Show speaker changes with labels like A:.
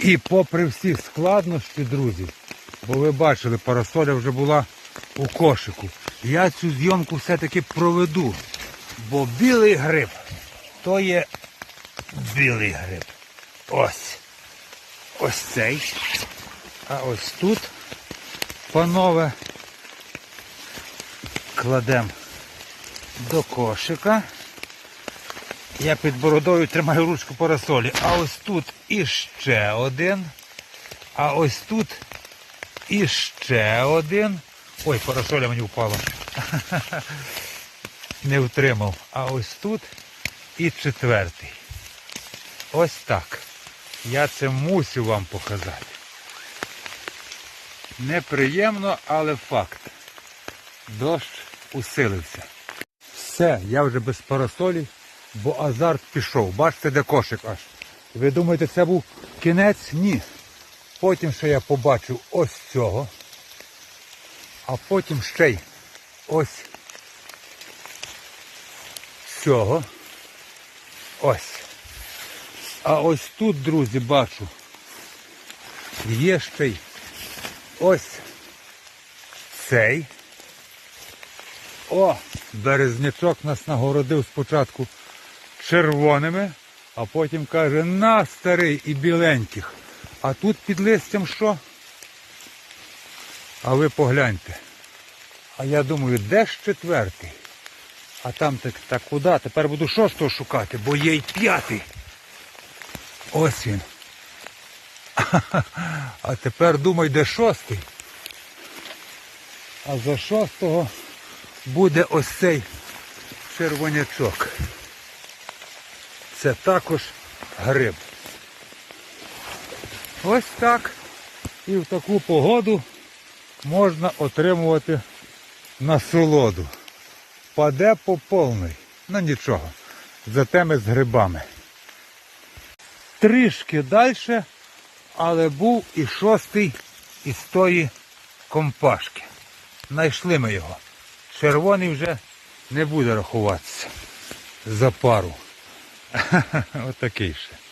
A: І попри всі складнощі, друзі, бо ви бачили, парасоля вже була у кошику. Я цю зйомку все-таки проведу. Бо білий гриб то є білий гриб. Ось. Ось цей. А ось тут, панове, кладемо до кошика. Я під бородою тримаю ручку парасолі. А ось тут іще один. А ось тут іще один. Ой, парасоля мені впала. Не втримав. А ось тут і четвертий. Ось так. Я це мусив вам показати. Неприємно, але факт. Дощ усилився. Все, я вже без парасолі, бо азарт пішов. Бачите, де кошик аж. Ви думаєте, це був кінець? Ні. Потім ще я побачив ось цього. А потім ще й ось цього. Ось. А ось тут, друзі, бачу, є ще й ось цей. О, березнячок нас нагородив спочатку червоними, а потім каже, на старий і біленьких. А тут під листям що? А ви погляньте. А я думаю, де ж четвертий? А там так, так куди? Тепер буду шостого шукати, бо є й п'ятий. Ось він. А тепер думай, де шостий. А за шостого буде ось цей червонячок. Це також гриб. Ось так. І в таку погоду можна отримувати насолоду. Паде по повний. Ну нічого. Зате ми з грибами. Трішки далі, але був і шостий із тої компашки. Найшли ми його. Червоний вже не буде рахуватися за пару. Отакий ще.